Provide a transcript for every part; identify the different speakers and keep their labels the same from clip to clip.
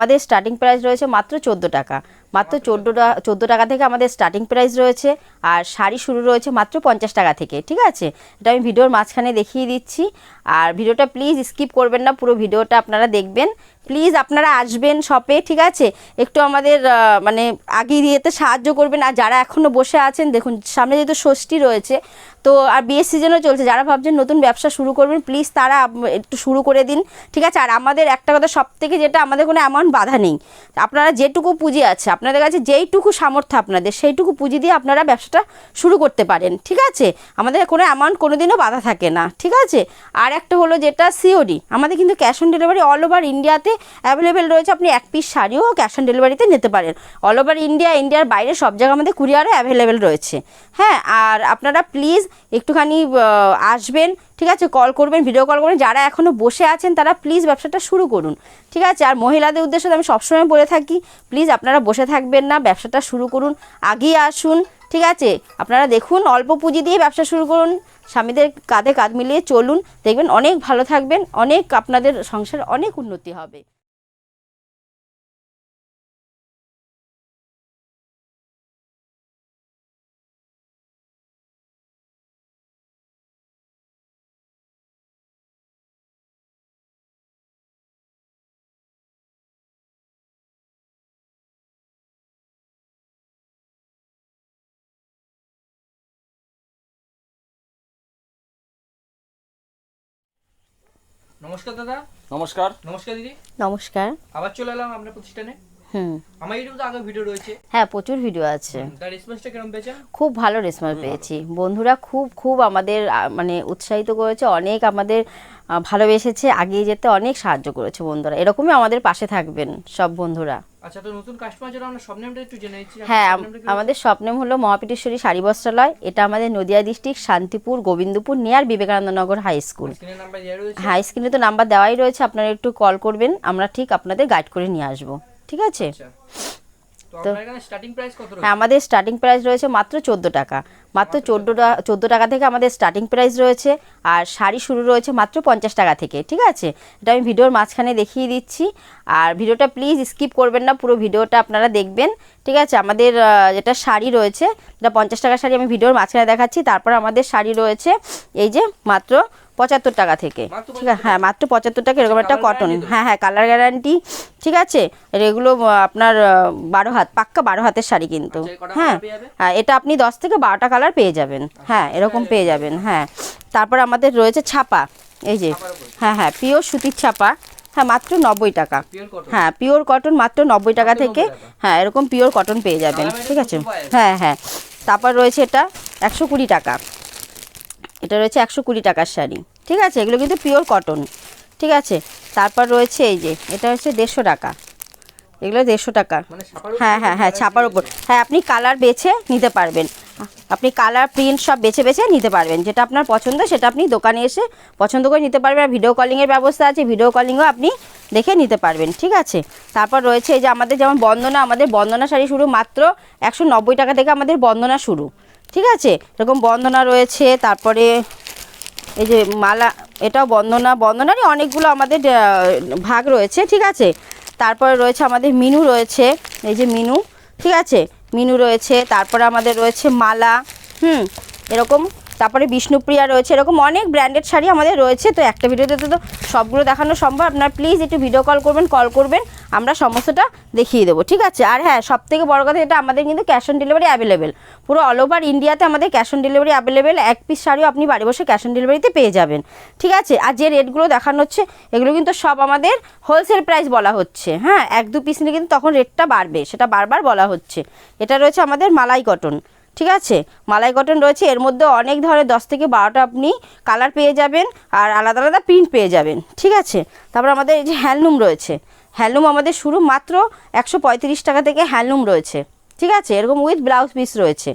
Speaker 1: আমাদের starting price রয়েছে মাত্র চোদ্দ টাকা। মাত্র চোদ্দ চোদ্দ টাকা থেকে আমাদের স্টার্টিং প্রাইস রয়েছে। আর শাড়ি শুরু রয়েছে মাত্র পঞ্চাশ টাকা থেকে ঠিক আছে? এটা আমি ভিডিওর মাঝখানে দেখিয়ে দিচ্ছি। আর ভিডিওটা প্লিজ স্কিপ করবেন না পুরো ভিডিওটা আপনারা দেখবেন। প্লিজ আপনারা আসবেন শপে ঠিক আছে? একটু আমাদের মানে আগিয়ে দিয়েতে সাহায্য করবেন। আর যারা এখনও বসে আছেন দেখুন সামনে যেহেতু ষষ্ঠী রয়েছে তো আর বিয়ের সিজনও চলছে। যারা ভাবছেন নতুন ব্যবসা শুরু করবেন প্লিজ তারা একটু শুরু করে দিন, ঠিক আছে? আর আমাদের একটা কথা সব থেকে যেটা আমাদের কোনো অ্যামাউন্ট বাধা নেই। আপনারা যেটুকু পুঁজি আছে, আপনাদের কাছে যেইটুকু সামর্থ্য আপনাদের, সেইটুকু পুঁজি দিয়ে আপনারা ব্যবসাটা শুরু করতে পারেন, ঠিক আছে? আমাদের কোনো অ্যামাউন্ট কোনো দিনও বাধা থাকে না, ঠিক আছে? আর একটা হলো যেটা সিওডি আমাদের কিন্তু cash on delivery all over ইন্ডিয়াতে অ্যাভেলেবেল রয়েছে। আপনি এক পিস শাড়িও ক্যাশ অন ডেলিভারিতে নিতে পারেন। অল ওভার ইন্ডিয়া ইন্ডিয়ার বাইরে সব জায়গায় আমাদের কুরিয়ারও অ্যাভেলেবেল রয়েছে। হ্যাঁ আর আপনারা প্লিজ একটুখানি আসবেন, ঠিক আছে কল করবেন ভিডিও কল করবেন। যারা এখনও বসে আছেন, তারা প্লিজ ব্যবসাটা শুরু করুন, ঠিক আছে? আর মহিলাদের উদ্দেশ্যে আমি সবসময় বলে থাকি প্লিজ আপনারা বসে থাকবেন না, ব্যবসাটা শুরু করুন আগিয়ে আসুন, ঠিক আছে? আপনারা দেখুন, অল্প পুঁজি দিয়ে ব্যবসা শুরু করুন, স্বামীদের কাঁধে কাঁধ মিলিয়ে চলুন, দেখবেন অনেক ভালো থাকবেন, অনেক আপনাদের সংসার অনেক উন্নতি হবে।
Speaker 2: নমস্কার দাদা।
Speaker 3: নমস্কার।
Speaker 2: নমস্কার দিদি।
Speaker 1: নমস্কার।
Speaker 2: আবার চলে এলাম আপনার প্রতিষ্ঠানে।
Speaker 1: হুম।
Speaker 2: আমার ইউটিউবে আগে ভিডিও রয়েছে।
Speaker 1: হ্যাঁ প্রচুর ভিডিও আছে।
Speaker 2: তার রেসপন্সটা কীরকম পেয়েছেন?
Speaker 1: খুব ভালো রেসপন্স পেয়েছি। বন্ধুরা খুব খুব আমাদের মানে উৎসাহিত করেছে অনেক আমাদের ভালোবেসেছে আগিয়ে যেতে অনেক সাহায্য করেছে বন্ধুরা। এরকমই আমাদের পাশে থাকবেন সব বন্ধুরা।
Speaker 2: আচ্ছা তো নতুন কাস্টমার যারা আমরা সব নেমটা একটু জেনে নিচ্ছি।
Speaker 1: হ্যাঁ? আমাদের স্বপ্নেম হলো মহাপীঠেশ্বরী শাড়ি বস্ত্রালয়। এটা আমাদের Nadia district Shantipur Gobindapur near Vivekanandanagar high school high স্ক্রিনে তো নাম্বার দেওয়াই রয়েছে আপনারা একটু কল করবেন আমরা ঠিক আপনাদের গাইড করে নিয়ে আসব। ঠিক আছে?
Speaker 2: আচ্ছা। তো
Speaker 1: হ্যাঁ আমাদের স্টার্টিং প্রাইস রয়েছে মাত্র চোদ্দ টাকা। মাত্র চোদ্দ টাকা চোদ্দ টাকা থেকে আমাদের স্টার্টিং প্রাইস রয়েছে। আর শাড়ি শুরু রয়েছে মাত্র পঞ্চাশ টাকা থেকে ঠিক আছে? এটা আমি ভিডিওর মাঝখানে দেখিয়ে দিচ্ছি। আর ভিডিওটা প্লিজ স্কিপ করবেন না পুরো ভিডিওটা আপনারা দেখবেন ঠিক আছে? আমাদের যেটা শাড়ি রয়েছে যেটা পঞ্চাশ টাকা শাড়ি আমি ভিডিওর মাঝখানে দেখাচ্ছি। তারপর আমাদের শাড়ি রয়েছে এই যে মাত্র পঁচাত্তর টাকা থেকে। ঠিক আছে? হ্যাঁ মাত্র পঁচাত্তর টাকা এরকম একটা কটন হ্যাঁ হ্যাঁ কালার গ্যারান্টি ঠিক আছে? আর এগুলো আপনার বারো হাত পাক্কা বারো হাতের শাড়ি কিন্তু।
Speaker 2: আচ্ছা,
Speaker 1: হ্যাঁ? হ্যাঁ এটা আপনি দশ থেকে বারোটা কালার পেয়ে যাবেন। হ্যাঁ এরকম পেয়ে যাবেন হ্যাঁ। তারপর আমাদের রয়েছে ছাপা। এই যে হ্যাঁ হ্যাঁ পিওর সুতির ছাপা। হ্যাঁ মাত্র নব্বই টাকা। হ্যাঁ পিওর কটন মাত্র নব্বই টাকা থেকে। হ্যাঁ এরকম পিওর কটন পেয়ে যাবেন। ঠিক আছে। হ্যাঁ হ্যাঁ। তারপর রয়েছে এটা একশো কুড়ি টাকা। এটা রয়েছে একশো কুড়ি টাকার শাড়ি ঠিক আছে? এগুলো কিন্তু পিওর কটন ঠিক আছে? তারপর রয়েছে এই যে এটা হচ্ছে দেড়শো টাকা। এগুলো দেড়শো টাকা।
Speaker 2: মানে
Speaker 1: হ্যাঁ হ্যাঁ হ্যাঁ ছাপার উপর। হ্যাঁ আপনি কালার বেছে নিতে পারবেন। আপনি কালার প্রিন্ট সব বেছে বেছে নিতে পারবেন। যেটা আপনার পছন্দ সেটা আপনি দোকানে এসে পছন্দ করে নিতে পারবেন। আর ভিডিও কলিংয়ের ব্যবস্থা আছে ভিডিও কলিংও আপনি দেখে নিতে পারবেন ঠিক আছে? তারপর রয়েছে এই যে আমাদের যেমন বন্দনা আমাদের বন্দনা শাড়ি শুরু মাত্র একশো নব্বই টাকা থেকে আমাদের বন্দনা শুরু। ঠিক আছে? এরকম বন্দনা রয়েছে, তারপরে এই যে মালা, এটাও বন্দনা, বন্দনারই অনেকগুলো আমাদের ভাগ রয়েছে, ঠিক আছে? তারপরে রয়েছে আমাদের মিনু রয়েছে, এই যে মিনু, ঠিক আছে? মিনু রয়েছে, তারপরে আমাদের রয়েছে মালা, হুম, এরকম তারপরে বিষ্ণুপ্রিয়া রয়েছে, এরকম অনেক ব্র্যান্ডেড শাড়ি আমাদের রয়েছে। তো একটা ভিডিওতে তো সবগুলো দেখানো সম্ভব আপনার প্লিজ একটু ভিডিও কল করবেন কল করবেন, আমরা সমস্তটা দেখিয়ে দেবো, ঠিক আছে? আর হ্যাঁ সব থেকে বড় কথা এটা আমাদের কিন্তু ক্যাশ অন ডেলিভারি অ্যাভেলেবেল পুরো অল ওভার ইন্ডিয়াতে আমাদের ক্যাশ অন ডেলিভারি অ্যাভেলেবেল এক পিস শাড়িও আপনি বাড়ি বসে ক্যাশ অন ডেলিভারিতে পেয়ে যাবেন, ঠিক আছে? আর যে রেটগুলো দেখানো হচ্ছে, এগুলো কিন্তু সব আমাদের হোলসেল প্রাইস বলা হচ্ছে। হ্যাঁ এক দু পিস নিলে কিন্তু তখন রেটটা বাড়বে, সেটা বারবার বলা হচ্ছে। এটা রয়েছে আমাদের মালাই কটন ঠিক আছে? মালাই কটন রয়েছে, এর মধ্যে অনেক ধরনের, দশ থেকে বারোটা আপনি কালার পেয়ে যাবেন আর আলাদা আলাদা প্রিন্ট পেয়ে যাবেন, ঠিক আছে? তারপর আমাদের এই যে হ্যান্ডলুম রয়েছে হ্যান্ডলুম আমাদের শুরু মাত্র একশো পঁয়ত্রিশ টাকা থেকে হ্যান্ডলুম রয়েছে, ঠিক আছে? এরকম উইথ ব্লাউজ পিস রয়েছে।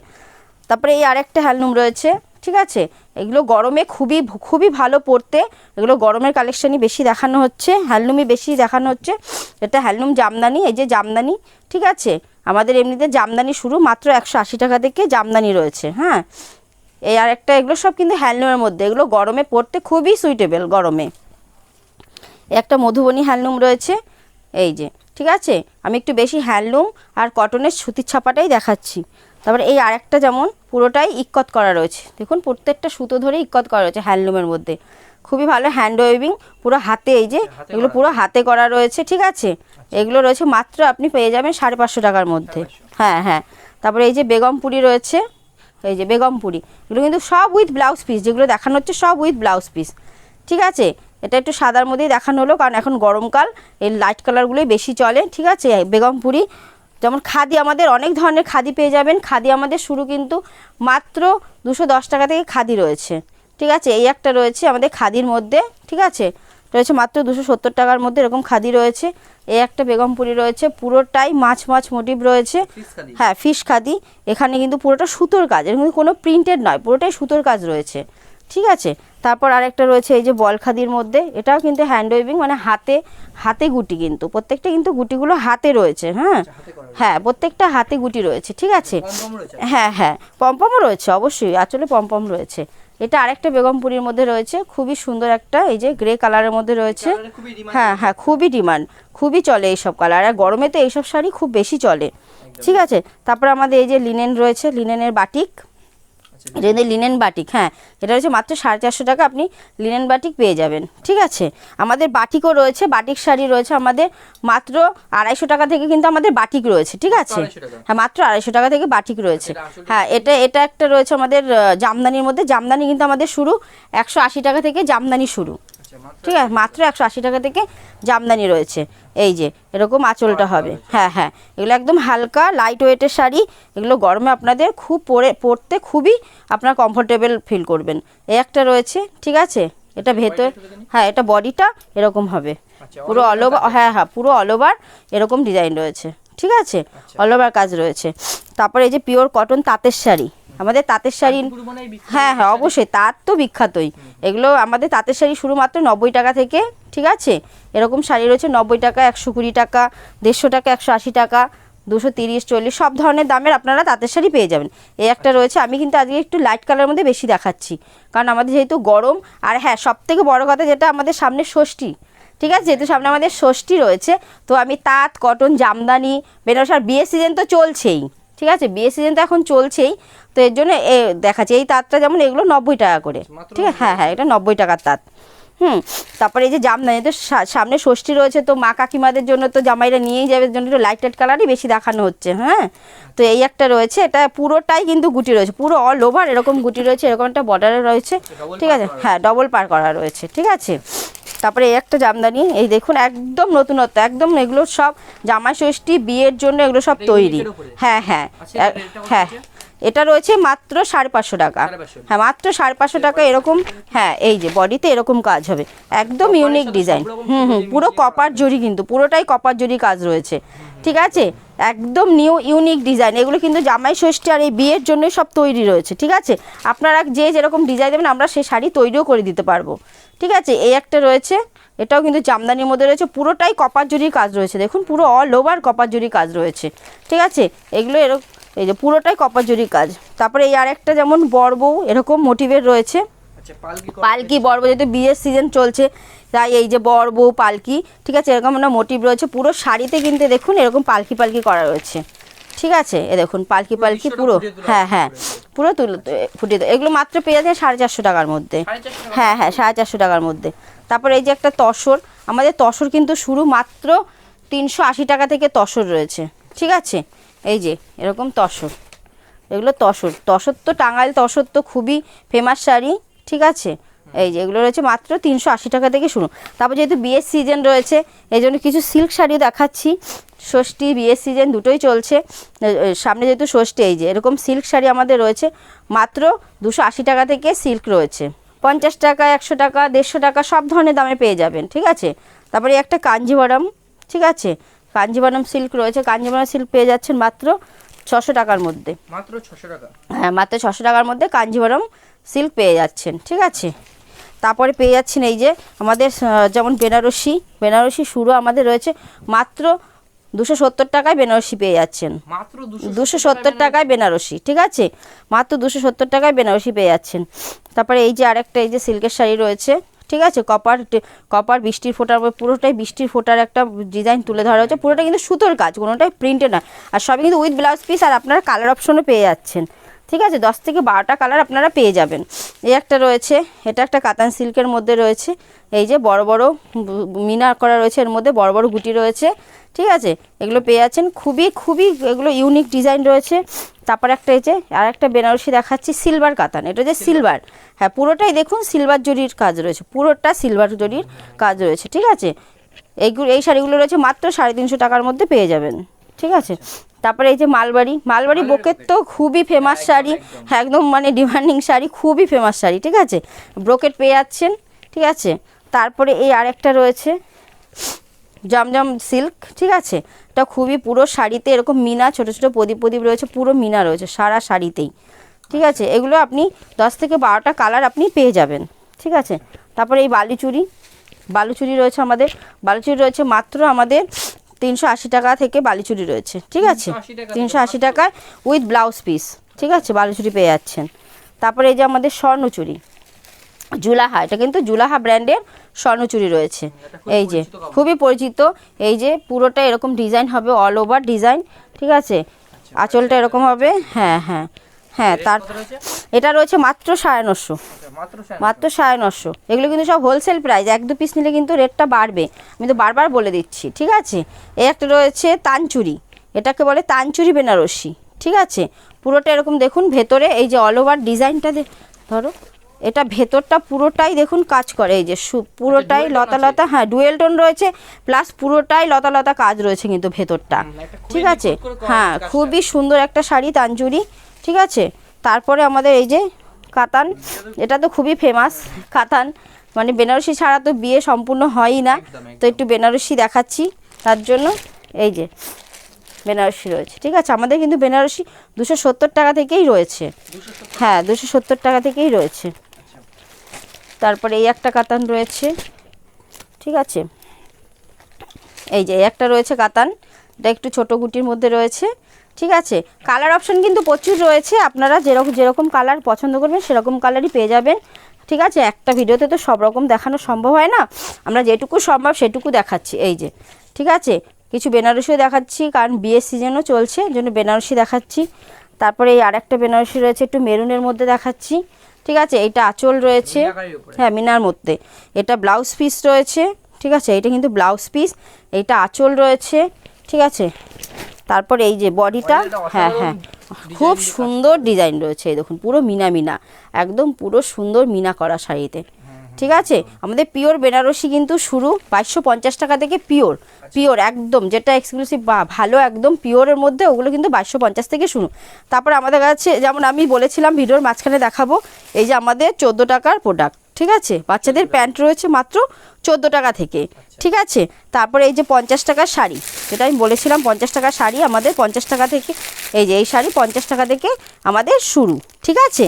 Speaker 1: তারপরে এই আরেকটা হ্যান্ডলুম রয়েছে, ঠিক আছে? এগুলো গরমে খুবই খুবই ভালো পরতে, এগুলো গরমের কালেকশানই বেশি দেখানো হচ্ছে হ্যান্ডলুমই বেশি দেখানো হচ্ছে। এটা হ্যান্ডলুম জামদানি, এই যে জামদানি, ঠিক আছে? আমাদের এমনিতে জামদানি শুরু মাত্র একশো আশি টাকা থেকে জামদানি রয়েছে হ্যাঁ? এই আরেকটা এগুলো সব কিন্তু হ্যান্ডলুমের মধ্যে এগুলো গরমে পরতে খুবই সুইটেবল গরমে। একটা মধুবনী হ্যান্ডলুম রয়েছে এই যে ঠিক আছে? আমি একটু বেশি হ্যান্ডলুম আর কটনের সুতির ছাপাটাই দেখাচ্ছি। তারপরে এই আরেকটা যেমন পুরোটাই ইক্কত করা রয়েছে। দেখুন প্রত্যেকটা সুতো ধরে ইক্কত করা রয়েছে হ্যান্ডলুমের মধ্যে। খুবই ভালো হ্যান্ড ওয়েভিং পুরো হাতে এই যে এগুলো পুরো হাতে করা রয়েছে ঠিক আছে? এগুলো রয়েছে মাত্র আপনি পেয়ে যাবেন সাড়ে পাঁচশো টাকার মধ্যে। হ্যাঁ হ্যাঁ। তারপরে এই যে বেগমপুরি রয়েছে, এই যে বেগমপুরি এগুলো কিন্তু সব উইথ ব্লাউজ পিস যেগুলো দেখানো হচ্ছে সব উইথ ব্লাউজ পিস ঠিক আছে? এটা একটু সাদার মধ্যেই দেখানো হলো, কারণ এখন গরমকাল, এই লাইট কালারগুলোই বেশি চলে। ঠিক আছে? বেগমপুরি যেমন খাদি আমাদের অনেক ধরনের খাদি পেয়ে যাবেন। খাদি আমাদের শুরু কিন্তু মাত্র দুশো দশ টাকা থেকে খাদি রয়েছে। ঠিক আছে? এই একটা রয়েছে আমাদের খাদির মধ্যে। ঠিক আছে? রয়েছে মাত্র দুশো সত্তর টাকার মধ্যে এরকম খাদি রয়েছে। এই একটা বেগমপুরি রয়েছে পুরোটাই মাছ মাছ মোটিভ রয়েছে। হ্যাঁ ফিশ খাদি। এখানে কিন্তু পুরোটা সুতোর কাজ এর কিন্তু কোনো প্রিন্টেড নয় পুরোটাই সুতোর কাজ রয়েছে। ঠিক আছে? তারপর আরেকটা রয়েছে এই যে বল খাদির মধ্যে এটাও কিন্তু হ্যান্ড ওয়েভিং মানে হাতে হাতে গুটি কিন্তু প্রত্যেকটা কিন্তু গুটিগুলো হাতে রয়েছে হ্যাঁ?
Speaker 2: আচ্ছা,
Speaker 1: হ্যাঁ প্রত্যেকটা হাতে গুটি রয়েছে ঠিক আছে?
Speaker 2: রয়েছে?
Speaker 1: হ্যাঁ হ্যাঁ পম্পমও রয়েছে অবশ্যই আসলে পম্পম রয়েছে। এটা আরেকটা বেগমপুরির মধ্যে রয়েছে। খুবই সুন্দর একটা এই যে গ্রে কালারের মধ্যে রয়েছে। হ্যাঁ হ্যাঁ খুবই ডিমান্ড খুবই চলে এইসব কালার আর গরমে তো এইসব শাড়ি খুব বেশি চলে। ঠিক আছে? তারপর আমাদের এই যে লিনেন রয়েছে লিনেনের বাটিক
Speaker 2: আচ্ছা
Speaker 1: লিনেন বাটিক হ্যাঁ এটা রয়েছে মাত্র সাড়ে চারশো টাকা আপনি লিনেন বাটিক পেয়ে যাবেন ঠিক আছে? আমাদের বাটিকও রয়েছে বাটিক শাড়ি রয়েছে আমাদের মাত্র আড়াইশো টাকা থেকে কিন্তু আমাদের বাটিক রয়েছে ঠিক আছে? হ্যাঁ মাত্র আড়াইশো টাকা থেকে বাটিক রয়েছে। হ্যাঁ এটা এটা একটা রয়েছে আমাদের জামদানির মধ্যে জামদানি কিন্তু আমাদের শুরু একশো আশি টাকা থেকে জামদানি শুরু। ঠিক আছে মাত্র একশো আশি টাকা থেকে জামদানি রয়েছে। এই যে এরকম আঁচলটা হবে। হ্যাঁ হ্যাঁ এগুলো একদম হালকা লাইট ওয়েটের শাড়ি। এগুলো গরমে আপনাদের খুব পরে পরতে খুবই আপনার কমফোর্টেবল ফিল করবেন। এই একটা রয়েছে ঠিক আছে? এটা ভেতর। হ্যাঁ এটা বডিটা এরকম হবে।
Speaker 2: আচ্ছা,
Speaker 1: পুরো অল ওভার হ্যাঁ হ্যাঁ পুরো অল ওভার এরকম ডিজাইন রয়েছে। ঠিক আছে?
Speaker 2: আচ্ছা।
Speaker 1: অল ওভার কাজ রয়েছে। তারপরে এই যে পিওর কটন তাঁতের শাড়ি। আমাদের তাঁতের শাড়ি
Speaker 2: হ্যাঁ
Speaker 1: হ্যাঁ অবশ্যই তাঁত তো বিখ্যাতই। এগুলো আমাদের তাঁতের শাড়ি শুধুমাত্র নব্বই টাকা থেকে ঠিক আছে? এরকম শাড়ি রয়েছে নব্বই টাকা একশো কুড়ি টাকা দেড়শো টাকা একশো আশি টাকা দুশো তিরিশ চল্লিশ সব ধরনের দামের আপনারা তাঁতের শাড়ি পেয়ে যাবেন। এই একটা রয়েছে আমি কিন্তু আজকে একটু লাইট কালারের মধ্যে বেশি দেখাচ্ছি। কারণ আমাদের যেহেতু গরম আর হ্যাঁ সব থেকে বড় কথা যেটা আমাদের সামনে ষষ্ঠী ঠিক আছে? যেহেতু সামনে আমাদের ষষ্ঠী রয়েছে তো আমি তাঁত কটন জামদানি বেনারস আর বিয়ের সিজন তো চলছেই। ঠিক আছে? বিয়ের সিজন তো এখন চলছেই তো এর জন্য দেখাচ্ছে এই তাঁতটা যেমন এগুলো নব্বই টাকা করে। ঠিক আছে? হ্যাঁ হ্যাঁ এটা নব্বই টাকার তাঁত। হুম তারপরে এই যে জামদানি তো সামনে ষষ্ঠী রয়েছে তো মা কাকিমাদের জন্য তো জামাইরা নিয়েই যাবে জন্য একটু লাইট লাইট কালারই বেশি দেখানো হচ্ছে হ্যাঁ? তো এই একটা রয়েছে এটা পুরোটাই কিন্তু গুটি রয়েছে পুরো অল ওভার এরকম গুটি রয়েছে এরকম একটা বর্ডারে রয়েছে ঠিক আছে? হ্যাঁ ডবল পার করা রয়েছে ঠিক আছে? তারপরে এই একটা জামদানি এই দেখুন একদম নতুনত্ব একদম এগুলো সব জামাই ষষ্ঠী বিয়ের জন্য এগুলো সব তৈরি? হ্যাঁ হ্যাঁ।
Speaker 2: আচ্ছা,
Speaker 1: হ্যাঁ? এটা রয়েছে মাত্র সাড়ে পাঁচশো টাকা। হ্যাঁ মাত্র সাড়ে পাঁচশো টাকা এরকম হ্যাঁ এই যে বডিতে এরকম কাজ হবে। একদম ইউনিক ডিজাইন হুম হুম পুরো কপার জরি কিন্তু পুরোটাই কপার জরি কাজ রয়েছে। ঠিক আছে? একদম নিউ ইউনিক ডিজাইন এগুলো কিন্তু জামাই ষষ্ঠী আর এই বিয়ের জন্য সব তৈরি রয়েছে ঠিক আছে? আপনারা যে যেরকম ডিজাইন দেবেন আমরা সেই শাড়ি তৈরিও করে দিতে পারব। ঠিক আছে? এই একটা রয়েছে এটাও কিন্তু জামদানির মধ্যে রয়েছে পুরোটাই কপার জরির কাজ রয়েছে। দেখুন পুরো অল ওভার কপার জরির কাজ রয়েছে। ঠিক আছে? এগুলো এরকম এই যে পুরোটাই কপার কাজ। তারপরে এই আরেকটা যেমন বড়বউ এরকম মোটিভের রয়েছে।
Speaker 2: আচ্ছা পালকি
Speaker 1: বড় যেহেতু বিয়ের সিজন চলছে তাই এই যে বড় বউ পালকি ঠিক আছে এরকম একটা মোটিভ রয়েছে। পুরো শাড়িতে কিন্তু দেখুন এরকম পালকি পালকি করা রয়েছে। ঠিক আছে এ দেখুন পালকি পালকি পুরো হ্যাঁ হ্যাঁ
Speaker 2: পুরো
Speaker 1: তুলে ফুটিয়ে এগুলো মাত্র পেয়ে যাচ্ছে সাড়ে চারশো টাকার মধ্যে? হ্যাঁ হ্যাঁ সাড়ে চারশো টাকার মধ্যে। তারপরে এই যে একটা তসর আমাদের তসর কিন্তু শুরু মাত্র তিনশো আশি টাকা থেকে তসর রয়েছে। ঠিক আছে এই যে, এরকম তসর। এগুলো তসর। তসর তো টাঙ্গাইল তসর তো খুবই ফেমাস শাড়ি, ঠিক আছে? এই যে, এগুলো রয়েছে মাত্র তিনশো আশি টাকা থেকে শুরু। তারপর যেহেতু বিয়ের সিজন রয়েছে এই জন্য কিছু সিল্ক শাড়িও দেখাচ্ছি। ষষ্ঠী, বিয়ের সিজন দুটোই চলছে। সামনে যেহেতু ষষ্ঠী, এই যে, এরকম সিল্ক শাড়ি আমাদের রয়েছে। মাত্র দুশো আশি টাকা থেকে সিল্ক রয়েছে। পঞ্চাশ টাকা, একশো টাকা, দেড়শো টাকা, সব ধরনের দামে পেয়ে যাবেন, ঠিক আছে? তারপরে একটা কাঞ্জিভারাম ঠিক আছে? কাঞ্জিভারাম সিল্ক রয়েছে। কাঞ্জিভারাম সিল্ক পেয়ে যাচ্ছেন মাত্র ছশো টাকার মধ্যে।
Speaker 2: মাত্র ছশো টাকা?
Speaker 1: হ্যাঁ মাত্র ছশো টাকার মধ্যে কাঞ্জিভারম সিল্ক পেয়ে যাচ্ছেন ঠিক আছে? তারপরে পেয়ে যাচ্ছেন এই যে আমাদের যেমন বেনারসি বেনারসি শুরু আমাদের রয়েছে মাত্র দুশো সত্তর টাকায় বেনারসি পেয়ে যাচ্ছেন।
Speaker 2: মাত্র
Speaker 1: দুশো সত্তর টাকায় বেনারসি ঠিক আছে? মাত্র দুশো সত্তর টাকায় বেনারসি পেয়ে যাচ্ছেন। তারপরে এই যে আরেকটা এই যে সিল্কের শাড়ি রয়েছে ঠিক আছে? কপার কপার বৃষ্টির ফোটার পুরোটাই বৃষ্টির ফোটার একটা ডিজাইন তুলে ধরা হয়েছে। পুরোটা কিন্তু সুতোর কাজ, কোনোটাই প্রিন্টে নয়। আর সবই কিন্তু উইথ ব্লাউজ পিস আর আপনারা কালার অপশনও পেয়ে যাচ্ছেন। ঠিক আছে? দশ থেকে বারোটা কালার আপনারা পেয়ে যাবেন। এই একটা রয়েছে এটা একটা কাতান সিল্কের মধ্যে রয়েছে। এই যে বড় বড় মিনার করা রয়েছে এর মধ্যে বড় বড় গুটি রয়েছে। ঠিক আছে? এগুলো পেয়ে যাচ্ছেন। খুবই খুবই এগুলো ইউনিক ডিজাইন রয়েছে। তারপর একটা এই যে আর একটা বেনারসি দেখাচ্ছি সিলভার কাতান। এটা যে সিলভার হ্যাঁ পুরোটাই দেখুন সিলভার জরির কাজ রয়েছে। পুরোটা সিলভার জরির কাজ রয়েছে। ঠিক আছে? এইগুলো এই শাড়িগুলো রয়েছে মাত্র সাড়ে তিনশো টাকার মধ্যে পেয়ে যাবেন। ঠিক আছে? তারপরে এই যে মালবাড়ি মালবাড়ি বোকের তো খুবই ফেমাস শাড়ি হ্যাঁ, একদম। মানে ডিমান্ডিং শাড়ি খুবই ফেমাস শাড়ি ঠিক আছে? ব্রোকেট পেয়ে যাচ্ছেন ঠিক আছে? তারপরে এই আরেকটা রয়েছে জমজম সিল্ক ঠিক আছে? এটা খুবই পুরো শাড়িতে এরকম মিনা ছোট ছোট প্রদীপ প্রদীপ রয়েছে পুরো মিনা রয়েছে সারা শাড়িতেই ঠিক আছে? এগুলো আপনি দশ থেকে বারোটা কালার আপনি পেয়ে যাবেন ঠিক আছে? তারপরে এই বালুচুরি বালুচুরি রয়েছে আমাদের বালুচুরি রয়েছে মাত্র আমাদের তিনশো আশি টাকা থেকে বালুচুরি রয়েছে ঠিক আছে? তিনশো আশি টাকায় উইথ ব্লাউজ পিস ঠিক আছে? বালুচুরি পেয়ে যাচ্ছেন। তারপরে এই যে আমাদের স্বর্ণচুরি জুলাহা এটা কিন্তু জুলাহা ব্র্যান্ডের স্বর্ণচুরি রয়েছে। এই যে খুবই পরিচিত এই যে পুরোটা এরকম ডিজাইন হবে অল ওভার ডিজাইন ঠিক আছে? আঁচলটা এরকম হবে হ্যাঁ হ্যাঁ। হ্যাঁ তার এটা রয়েছে মাত্র সাড়ে নশো।
Speaker 2: আচ্ছা, মাত্র সাড়ে
Speaker 1: নশো। এগুলো কিন্তু সব হোলসেল প্রাইস এক দু পিস নিলে কিন্তু রেটটা বাড়বে। আমি তো বারবার বলে দিচ্ছি ঠিক আছে? এই একটা রয়েছে তানচুরি। এটাকে বলে তানচুরি বেনারসি ঠিক আছে? পুরোটা এরকম দেখুন ভেতরে এই যে অল ওভার ডিজাইনটা ধরো এটা ভেতরটা পুরোটাই দেখুন কাজ করে। এই যে সু- পুরোটাই লতা লতা হ্যাঁ ডুয়েল টোন রয়েছে প্লাস পুরোটাই লতা লতা কাজ রয়েছে কিন্তু ভেতরটা ঠিক আছে? হ্যাঁ খুবই সুন্দর একটা শাড়ি তানচুরি। ঠিক আছে? তারপরে আমাদের এই যে কাতান এটা তো খুবই ফেমাস কাতান। মানে বেনারসি ছাড়া তো বিয়ে সম্পূর্ণ হয়ই না। তো একটু বেনারসি দেখাচ্ছি তার জন্য এই যে বেনারসি রয়েছে। ঠিক আছে? আমাদের কিন্তু বেনারসি দুশো সত্তর টাকা থেকেই রয়েছে। হ্যাঁ দুশো সত্তর টাকা থেকেই রয়েছে।
Speaker 2: আচ্ছা।
Speaker 1: তারপরে এই একটা কাতান রয়েছে। ঠিক আছে? এই যে এই একটা রয়েছে কাতান। এটা একটু ছোটো গুটির মধ্যে রয়েছে। ঠিক আছে? কালার অপশন কিন্তু প্রচুর রয়েছে। আপনারা যেরকম যেরকম কালার পছন্দ করবেন সেরকম কালারই পেয়ে যাবেন। ঠিক আছে? একটা ভিডিওতে তো সব রকম দেখানো সম্ভব হয় না? আমরা যেটুকু সম্ভব সেটুকু দেখাচ্ছি এই যে। ঠিক আছে? কিছু বেনারসিও দেখাচ্ছি কারণ বিয়ের সিজনও চলছে এই জন্য বেনারসি দেখাচ্ছি। তারপরে এই আরেকটা বেনারসি রয়েছে একটু মেরুনের মধ্যে দেখাচ্ছি। ঠিক আছে? এইটা আঁচল রয়েছে। হ্যাঁ মিনার মধ্যে। এটা ব্লাউজ পিস রয়েছে। ঠিক আছে? এটা কিন্তু ব্লাউজ পিস এইটা আঁচল রয়েছে। ঠিক আছে? তারপর এই যে বডিটা হ্যাঁ হ্যাঁ। খুব সুন্দর ডিজাইন রয়েছে এই দেখুন পুরো মিনা মিনা একদম পুরো সুন্দর মিনা করা শাড়িতে। ঠিক আছে? আমাদের পিওর বেনারসি কিন্তু শুরু বাইশশো পঞ্চাশ টাকা থেকে পিওর পিওর একদম যেটা এক্সক্লুসিভ বা ভালো একদম পিওরের মধ্যে ওগুলো কিন্তু বাইশশো পঞ্চাশ থেকে শুরু। তারপর আমাদের কাছে যেমন আমি বলেছিলাম ভিডিওর মাঝখানে দেখাবো এই যে আমাদের চোদ্দ টাকার প্রোডাক্ট ঠিক আছে? বাচ্চাদের প্যান্ট রয়েছে মাত্র চোদ্দ টাকা থেকে। ঠিক আছে? তারপরে এই যে পঞ্চাশ টাকার শাড়ি যেটা আমি বলেছিলাম পঞ্চাশ টাকার শাড়ি আমাদের পঞ্চাশ টাকা থেকে এই যে এই শাড়ি পঞ্চাশ টাকা থেকে আমাদের শুরু। ঠিক আছে?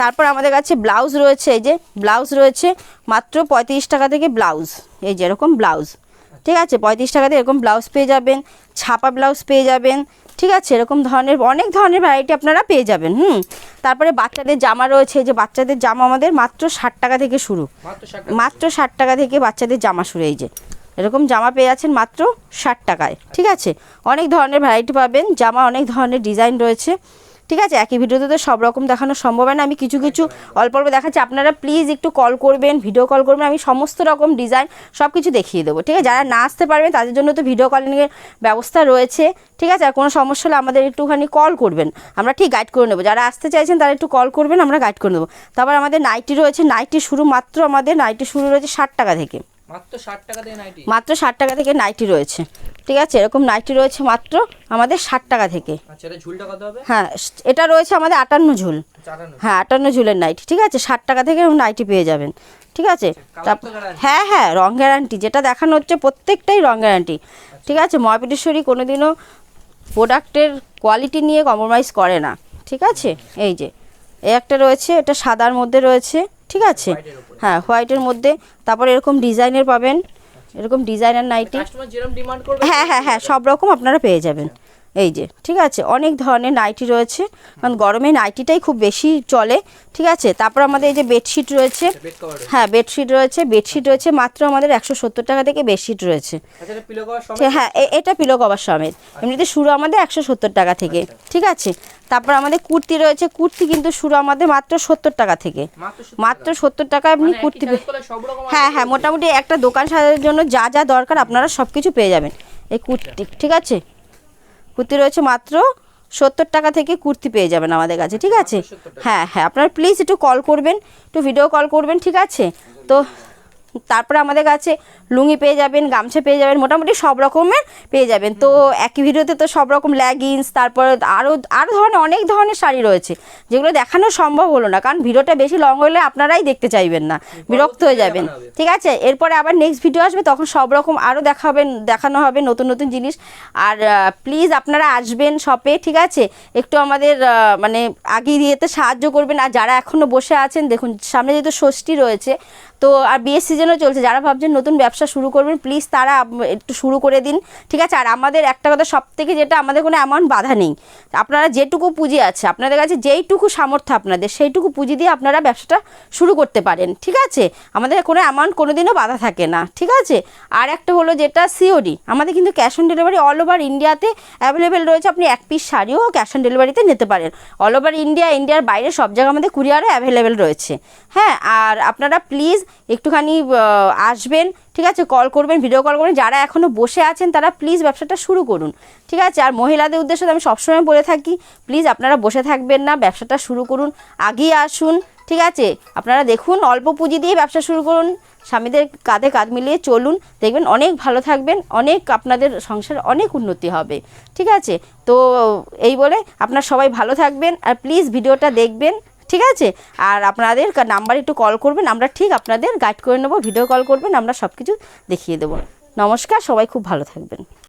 Speaker 1: তারপর আমাদের কাছে ব্লাউজ রয়েছে এই যে ব্লাউজ রয়েছে মাত্র পঁয়ত্রিশ টাকা থেকে ব্লাউজ এই যে এরকম ব্লাউজ। ঠিক আছে? পঁয়ত্রিশ টাকাতে এরকম ব্লাউজ পেয়ে যাবেন ছাপা ব্লাউজ পেয়ে যাবেন ঠিক আছে এরকম ধরনের অনেক ধরনের ভ্যারাইটি আপনারা পেয়ে যাবেন হুম? তারপরে বাচ্চাদের জামা রয়েছে যে বাচ্চাদের জামা আমাদের মাত্র ষাট টাকা থেকে শুরু।
Speaker 2: মাত্র ষাট
Speaker 1: টাকা থেকে বাচ্চাদের জামা শুরু এই যে। এরকম জামা পেয়ে যাচ্ছেন মাত্র ষাট টাকায় ঠিক আছে? অনেক ধরনের ভ্যারাইটি পাবেন জামা অনেক ধরনের ডিজাইন রয়েছে। ঠিক আছে? একই ভিডিওতে তো সব রকম দেখানো সম্ভব হয় না। আমি কিছু কিছু অল্প অল্প দেখাচ্ছি। আপনারা প্লিজ একটু কল করবেন ভিডিও কল করবেন। আমি সমস্ত রকম ডিজাইন সব কিছু দেখিয়ে দেবো, ঠিক আছে? যারা না আসতে পারবেন, তাদের জন্য তো ভিডিও কলিংয়ের ব্যবস্থা রয়েছে, ঠিক আছে? আর কোনো সমস্যা হলে আমাদের একটুখানি কল করবেন। আমরা ঠিক গাইড করে নেব। যারা আসতে চাইছেন, তারা একটু কল করবেন, আমরা গাইড করে নেব। তারপর আমাদের নাইটি রয়েছে। নাইটি শুরু মাত্র আমাদের নাইটি শুরু রয়েছে ষাট টাকা থেকে।
Speaker 2: মাত্র ষাট টাকা দিয়ে নাইটি
Speaker 1: মাত্র ষাট টাকা থেকে নাইটি রয়েছে। ঠিক আছে এরকম নাইটি রয়েছে মাত্র আমাদের ষাট টাকা থেকে।
Speaker 2: আচ্ছা
Speaker 1: হ্যাঁ এটা রয়েছে আমাদের আটান্ন ঝুল। হ্যাঁ আটান্ন ঝুলের নাইটি ঠিক আছে ষাট টাকা থেকে নাইটি পেয়ে যাবেন। ঠিক আছে তারপর হ্যাঁ হ্যাঁ রং গ্যারান্টি যেটা দেখানো হচ্ছে প্রত্যেকটাই রং গ্যারান্টি ঠিক আছে মহাপিটেশ্বরী কোনোদিনও প্রোডাক্টের কোয়ালিটি নিয়ে কম্প্রোমাইজ করে না। ঠিক আছে এই যে এই একটা রয়েছে এটা সাদার মধ্যে রয়েছে। ঠিক আছে। হ্যাঁ হোয়াইটের মধ্যে। তারপর এরকম ডিজাইনের পাবেন। এরকম ডিজাইনার নাইটি হ্যাঁ হ্যাঁ হ্যাঁ সব রকম আপনারা পেয়ে যাবেন। এই যে ঠিক আছে? অনেক ধরনের নাইটি রয়েছে। কারণ গরমে নাইটিটাই খুব বেশি চলে ঠিক আছে? তারপর আমাদের এই যে বেডশিট রয়েছে হ্যাঁ বেডশিট রয়েছে। বেডশিট রয়েছে মাত্র আমাদের একশো সত্তর টাকা থেকে বেডশিট রয়েছে।
Speaker 2: আচ্ছা
Speaker 1: হ্যাঁ এ- এটা পিলো কভার সমেত। এমনিতে শুরু আমাদের একশো সত্তর টাকা থেকে ঠিক আছে? তারপর আমাদের কুর্তি রয়েছে। কুর্তি কিন্তু শুরু আমাদের মাত্র সত্তর টাকা থেকে।
Speaker 2: মাত্র সত্তর
Speaker 1: টাকা? আপনি
Speaker 2: মানে
Speaker 1: কুর্তি হ্যাঁ হ্যাঁ মোটামুটি একটা দোকান সাজানোর জন্য যা যা দরকার আপনারা সব কিছু পেয়ে যাবেন। এই কুর্তি ঠিক আছে? কুর্তি রয়েছে মাত্র সত্তর টাকা থেকে কুর্তি পেয়ে যাবেন আমাদের কাছে ঠিক আছে? হ্যাঁ হ্যাঁ আপনারা প্লিজ একটু কল করবেন একটু ভিডিও কল করবেন ঠিক আছে? তো তারপরে আমাদের কাছে লুঙ্গি পেয়ে যাবেন গামছা পেয়ে যাবেন মোটামুটি সব রকমের পেয়ে যাবেন। তো একই ভিডিওতে তো সব রকম লেগিংস তারপর আরও আরও ধরনের অনেক ধরনের শাড়ি রয়েছে যেগুলো দেখানো সম্ভব হলো না কারণ ভিডিওটা বেশি লং হলে আপনারাই দেখতে চাইবেন না বিরক্ত হয়ে যাবেন। ঠিক আছে? এরপরে আবার নেক্সট ভিডিও আসবে তখন সব রকম আরও দেখাবেন দেখানো হবে নতুন নতুন জিনিস। আর প্লিজ আপনারা আসবেন শপে ঠিক আছে? একটু আমাদের মানে আগিয়ে দিয়েতে সাহায্য করবেন। আর যারা এখনও বসে আছেন দেখুন সামনে যেহেতু ষষ্ঠী রয়েছে তো আর বিয়ের সিজনও চলছে। যারা ভাবছেন নতুন ব্যবসা শুরু করবেন প্লিজ তারা একটু শুরু করে দিন, ঠিক আছে? আর আমাদের একটা কথা সব থেকে যেটা আমাদের কোনো অ্যামাউন্ট বাধা নেই। আপনারা যেটুকু পুঁজি আছে, আপনাদের কাছে যেইটুকু সামর্থ্য আপনাদের, সেইটুকু পুঁজি দিয়ে আপনারা ব্যবসাটা শুরু করতে পারেন, ঠিক আছে? আমাদের কোনো অ্যামাউন্ট কোনোদিনও বাধা থাকে না, ঠিক আছে? আর একটা হলো যেটা সিওডি আমাদের কিন্তু cash on delivery all over ইন্ডিয়াতে অ্যাভেলেবেল রয়েছে। আপনি এক পিস শাড়িও ক্যাশ অন ডেলিভারিতে নিতে পারেন। অল ওভার ইন্ডিয়া ইন্ডিয়ার বাইরে সব জায়গায় আমাদের কুরিয়ারও অ্যাভেলেবেল রয়েছে। হ্যাঁ আর আপনারা প্লিজ একটুখানি আসবেন, ঠিক আছে? কল করবেন ভিডিও কল করবেন। যারা এখনও বসে আছেন, তারা প্লিজ ব্যবসাটা শুরু করুন, ঠিক আছে? আর মহিলাদের উদ্দেশ্যে আমি সবসময় বলে থাকি প্লিজ আপনারা বসে থাকবেন না, ব্যবসাটা শুরু করুন আগিয়ে আসুন, ঠিক আছে? আপনারা দেখুন, অল্প পুঁজি দিয়ে ব্যবসা শুরু করুন, স্বামীদের কাঁধে কাঁধ মিলিয়ে চলুন, দেখবেন অনেক ভালো থাকবেন, অনেক আপনাদের সংসার অনেক উন্নতি হবে, ঠিক আছে? তো এই বলে আপনার সবাই ভালো থাকবেন, আর প্লিজ ভিডিওটা দেখবেন ঠিক আছে? আর আপনাদের নাম্বার একটু কল করবেন, আমরা ঠিক আপনাদের গাইড করে নেব ভিডিও কল করবেন, আমরা সব কিছু দেখিয়ে দেবো। নমস্কার, সবাই খুব ভালো থাকবেন।